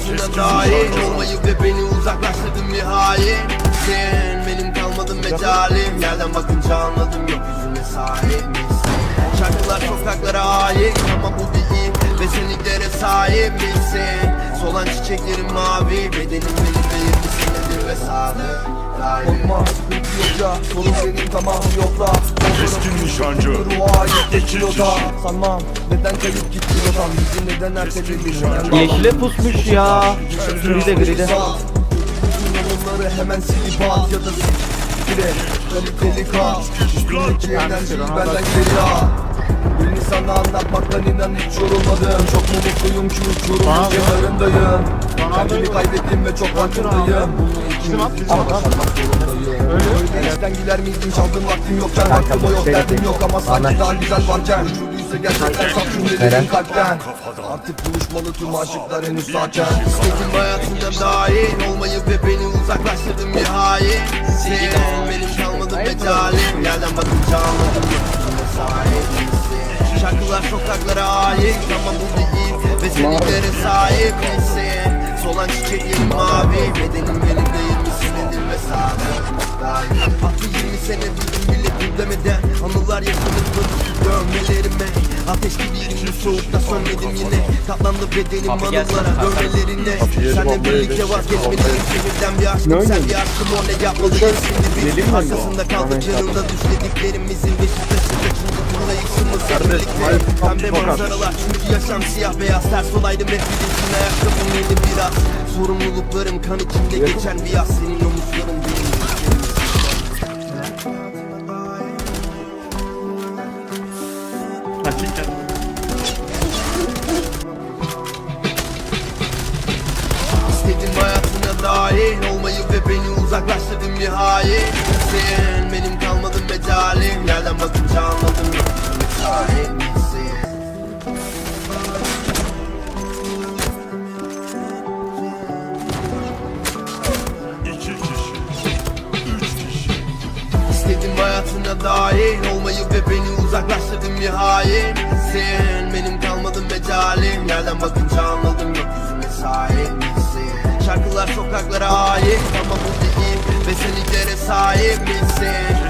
hayatına dahil olmayı ve beni uzaklaştırdın bir hain Sen benim kalmadım mecalim. Yerden bakınca anladım gökyüzüne sahip Şarkılar sokaklara ait ama bu değil Ve senliklere sahip misin? Solan çiçeklerin mavi Bedenim benim değil misin nedir ve sadık Yok ya Sorun benim tamam yokla Keskin nişancı. İki kişi. Sanmam neden kayıp gitti yodan Bizi neden erteledin nişancı. Yeşile pusmuş ya. Gride gride. Onları hemen silip at ya da sil Bire kaliteli kal Üstündeki enerjiyi benden geri al Birini sana anlatmaktan inan hiç yorulmadım Çok mu mutluyum ki uçurumun kenarındayım Kendimi kaybettim ve çok farkındayım İkimiz anlatmak zorundayım Öyle. Vaktim yokken Vaktim yok derdim yok ama sanki daha güzel varken Uçurduysa gerçekten cümlelerin kalpten Artık buluşmalı tüm aşıklar henüz sakin İstedim hayatına dahil olmayı ve beni uzaklaştırdın bir hain. Sen benim kalmadım mecalim Yerden bakınca anladım gökyüzüne sahip Şarkılar sokaklara ait ama bu değil. Ve senliklere sahip misin Solan çiçeklerin mavi. Bedenim benim Attı 20 sene bildim bile dur demeden Anılar dönüştü dövmelerime Ateş gibiydim bu soğukta sönmedim yine Katlandı bedenim anılara dövmelerine Senle birlikte vazgeçmeliyim şehirden bir aşkım Sen bir aşkım o ne yapmalıyız şimdi biz Arkasında kaldık yanında düşlediklerimizin Ve kaçınca turla yıksınmız hep birlikte Pembe manzaralar çünkü yaşam siyah beyaz Ters olaydım hep bilinçin ayakta bunun yeni biraz Sorumluluklarım kan içinde geçen bir yaz. Senin omuzların İstedim hayatına dahil olmayı ve beni uzaklaştırdın bir Sen hayatına dahil olmayı ve beni uzaklaştırdın hain Sen benim kalmadım mecalim Yerden bakınca anladım gökyüzüne sahip misin? Şarkılar sokaklara ait ama bu değil Ve senliklere sahip misin?